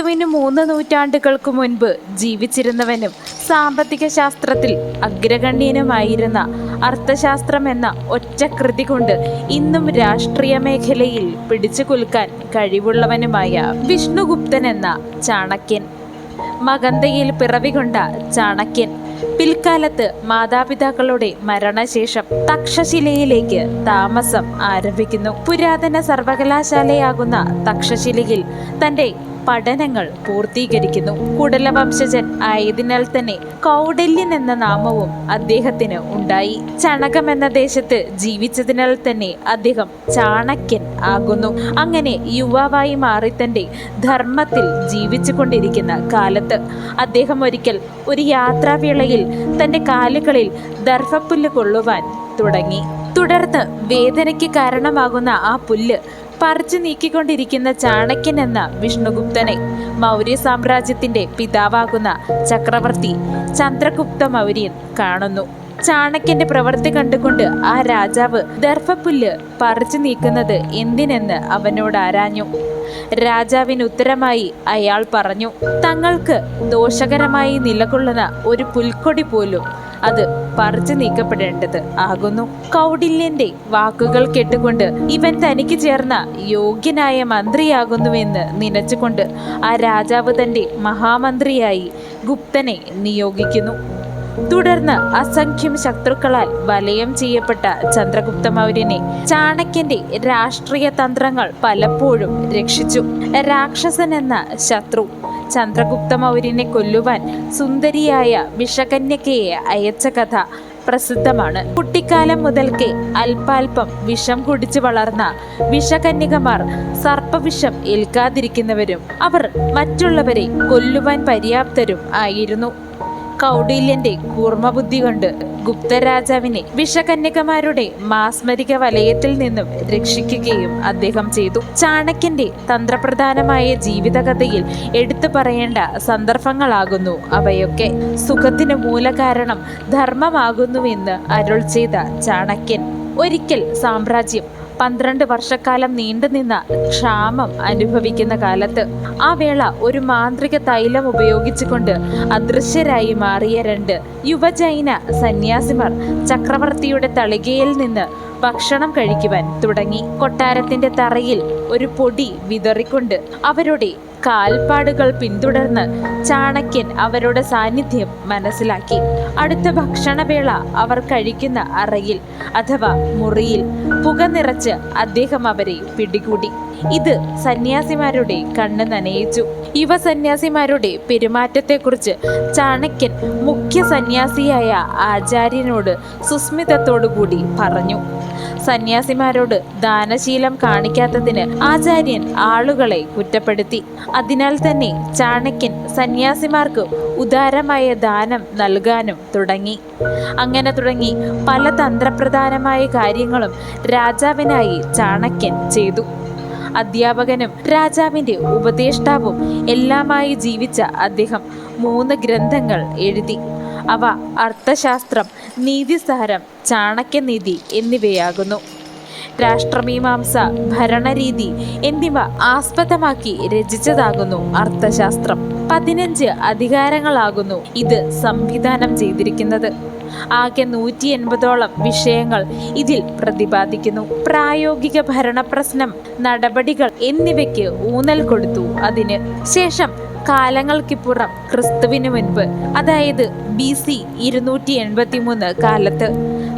ക്രിസ്തുവിന് മൂന്ന് നൂറ്റാണ്ടുകൾക്ക് മുൻപ് ജീവിച്ചിരുന്നവനും സാമ്പത്തിക ശാസ്ത്രത്തിൽ അഗ്രഗണ്യനുമായിരുന്ന അർത്ഥശാസ്ത്രം എന്ന ഒറ്റ കൃതി കൊണ്ട് ഇന്നും രാഷ്ട്രീയ മേഖലയിൽ പിടിച്ചു കൊൽക്കാൻ കഴിവുള്ളവനുമായ വിഷ്ണുഗുപ്തൻ എന്ന ചാണക്യൻ. മകന്തയിൽ പിറവികൊണ്ട ചാണക്യൻ പിൽക്കാലത്ത് മാതാപിതാക്കളുടെ മരണശേഷം തക്ഷശിലയിലേക്ക് താമസം ആരംഭിക്കുന്നു. പുരാതന സർവകലാശാലയാകുന്ന തക്ഷശിലയിൽ തന്റെ പഠനങ്ങൾ പൂർത്തീകരിക്കുന്നു. കുടലവംശജൻ ആയതിനാൽ തന്നെ കൗഡല്യൻ എന്ന നാമവും അദ്ദേഹത്തിന് ഉണ്ടായി. ചണകം എന്ന ദേശത്ത് ജീവിച്ചതിനാൽ തന്നെ അദ്ദേഹം ചാണക്യൻ ആകുന്നു. അങ്ങനെ യുവാവായി മാറി തന്റെ ധർമ്മത്തിൽ ജീവിച്ചു കൊണ്ടിരിക്കുന്ന കാലത്ത് അദ്ദേഹം ഒരിക്കൽ ഒരു യാത്രാവേളയിൽ തന്റെ കാലുകളിൽ ദർഭപ്പുല്ല് കൊള്ളുവാൻ തുടങ്ങി. തുടർന്ന് വേദനയ്ക്ക് കാരണമാകുന്ന ആ പുല്ല് പറിച്ചു നീക്കിക്കൊണ്ടിരിക്കുന്ന ചാണക്യൻ എന്ന വിഷ്ണുഗുപ്തനെ മൗര്യ സാമ്രാജ്യത്തിന്റെ പിതാവാകുന്ന ചക്രവർത്തി ചന്ദ്രഗുപ്ത മൗര്യൻ കാണുന്നു. ചാണക്യന്റെ പ്രവൃത്തി കണ്ടുകൊണ്ട് ആ രാജാവ് ദർഭപ്പുല്ല് പറിച്ചു നീക്കുന്നത് എന്തിനെന്ന് അവനോട് ആരാഞ്ഞു. രാജാവിന് ഉത്തരമായി അയാൾ പറഞ്ഞു തങ്ങൾക്ക് ദോഷകരമായി നിലകൊള്ളുന്ന ഒരു പുൽക്കൊടി പോലും അത് പറിച്ചു നീക്കപ്പെടേണ്ടത് ആകുന്നു. കൗടില്യന്റെ വാക്കുകൾ കേട്ടുകൊണ്ട് ഇവൻ തനിക്ക് ചേർന്ന യോഗ്യനായ മന്ത്രിയാകുന്നുവെന്ന് നനച്ചുകൊണ്ട് ആ രാജാവ് തന്റെ മഹാമന്ത്രിയായി ഗുപ്തനെ നിയോഗിക്കുന്നു. തുടർന്ന് അസംഖ്യം ശത്രുക്കളാൽ വലയം ചെയ്യപ്പെട്ട ചന്ദ്രഗുപ്ത മൗര്യനെ ചാണക്യന്റെ രാഷ്ട്രീയ തന്ത്രങ്ങൾ പലപ്പോഴും രക്ഷിച്ചു. രാക്ഷസൻ എന്ന ശത്രു ചന്ദ്രഗുപ്ത മൗര്യനെ കൊല്ലുവാൻ സുന്ദരിയായ വിഷകന്യകയെ അയച്ച കഥ പ്രസിദ്ധമാണ്. കുട്ടിക്കാലം മുതൽക്കേ അല്പാൽപം വിഷം കുടിച്ചു വളർന്ന വിഷകന്യകമാർ സർപ്പവിഷം ഏൽക്കാതിരിക്കുന്നവരും അവർ മറ്റുള്ളവരെ കൊല്ലുവാൻ പര്യാപ്തരും ആയിരുന്നു. കൗടില്യന്റെ കൂർമ്മബുദ്ധി കൊണ്ട് ഗുപ്തരാജാവിനെ വിഷകന്യകമാരുടെ മാസ്മരിക വലയത്തിൽ നിന്നും രക്ഷിക്കുകയും അദ്ദേഹം ചെയ്തു. ചാണക്യന്റെ തന്ത്രപ്രധാനമായ ജീവിതകഥയിൽ എടുത്തു പറയേണ്ട സന്ദർഭങ്ങളാകുന്നു അവയൊക്കെ. സുഖത്തിന് മൂലകാരണം ധർമ്മമാകുന്നുവെന്ന് അരുൾ ചെയ്ത ചാണക്യൻ ഒരിക്കൽ സാമ്രാജ്യം പന്ത്രണ്ട് വർഷക്കാലം നീണ്ടുനിന്ന ക്ഷാമം അനുഭവിക്കുന്ന കാലത്ത് ആ വേള ഒരു മാന്ത്രിക തൈലം ഉപയോഗിച്ചുകൊണ്ട് അദൃശ്യരായി മാറിയ രണ്ട് യുവജൈന സന്യാസിമാർ ചക്രവർത്തിയുടെ തളികയിൽ നിന്ന് ഭക്ഷണം കഴിക്കുവാൻ തുടങ്ങി. കൊട്ടാരത്തിന്റെ തറയിൽ ഒരു പൊടി വിതറിക്കൊണ്ട് അവരുടെ കാൽപ്പാടുകൾ പിന്തുടർന്ന് ചാണക്യൻ അവരുടെ സാന്നിധ്യം മനസ്സിലാക്കി. അടുത്ത ഭക്ഷണവേള അവർ കഴിക്കുന്ന അറയിൽ അഥവാ മുറിയിൽ പുക നിറച്ച് അദ്ദേഹം അവരെ പിടികൂടി. ഇത് സന്യാസിമാരുടെ കണ്ണ് നനയിച്ചു. യുവ സന്യാസിമാരുടെ പെരുമാറ്റത്തെക്കുറിച്ച് ചാണക്യൻ മുഖ്യ സന്യാസിയായ ആചാര്യനോട് സുസ്മിതത്തോടുകൂടി പറഞ്ഞു. സന്യാസിമാരോട് ദാനശീലം കാണിക്കാത്തതിന് ആചാര്യൻ ആളുകളെ കുറ്റപ്പെടുത്തി. അതിനാൽ തന്നെ ചാണക്യൻ സന്യാസിമാർക്ക് ഉദാരമായ ദാനം നൽകാനും തുടങ്ങി. അങ്ങനെ തുടങ്ങി പല തന്ത്രപ്രധാനമായ കാര്യങ്ങളും രാജാവിനായി ചാണക്യൻ ചെയ്തു. അധ്യാപകനും രാജാവിന്റെ ഉപദേഷ്ടാവും എല്ലാമായി ജീവിച്ച അദ്ദേഹം മൂന്ന് ഗ്രന്ഥങ്ങൾ എഴുതി. അവ അർത്ഥശാസ്ത്രം നീതിസാരം ചാണക്യനീതി എന്നിവയാകുന്നു. രാഷ്ട്രമീമാംസ ഭരണരീതി എന്നിവ ആസ്പദമാക്കി രചിച്ചതാകുന്നു അർത്ഥശാസ്ത്രം. പതിനഞ്ച് അധികാരങ്ങളാകുന്നു ഇത് സംവിധാനം ചെയ്തിരിക്കുന്നത്. ആകെ നൂറ്റി എൺപതോളം വിഷയങ്ങൾ ഇതിൽ പ്രതിപാദിക്കുന്നു. പ്രായോഗിക ഭരണപ്രശ്നം നടപടികൾ എന്നിവയ്ക്ക് ഊന്നൽ കൊടുത്തു അതിന് ശേഷം കാലങ്ങൾക്കിപ്പുറം ക്രിസ്തുവിന് മുൻപ് അതായത് ബി സി ഇരുന്നൂറ്റി എൺപത്തി മൂന്ന് കാലത്ത്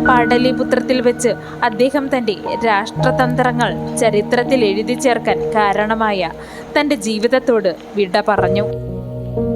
പാടലിപുത്രത്തിൽ വെച്ച് അദ്ദേഹം തന്റെ രാഷ്ട്രതന്ത്രങ്ങൾ ചരിത്രത്തിൽ എഴുതി ചേർക്കാൻ കാരണമായ തന്റെ ജീവിതത്തോട് വിട പറഞ്ഞു.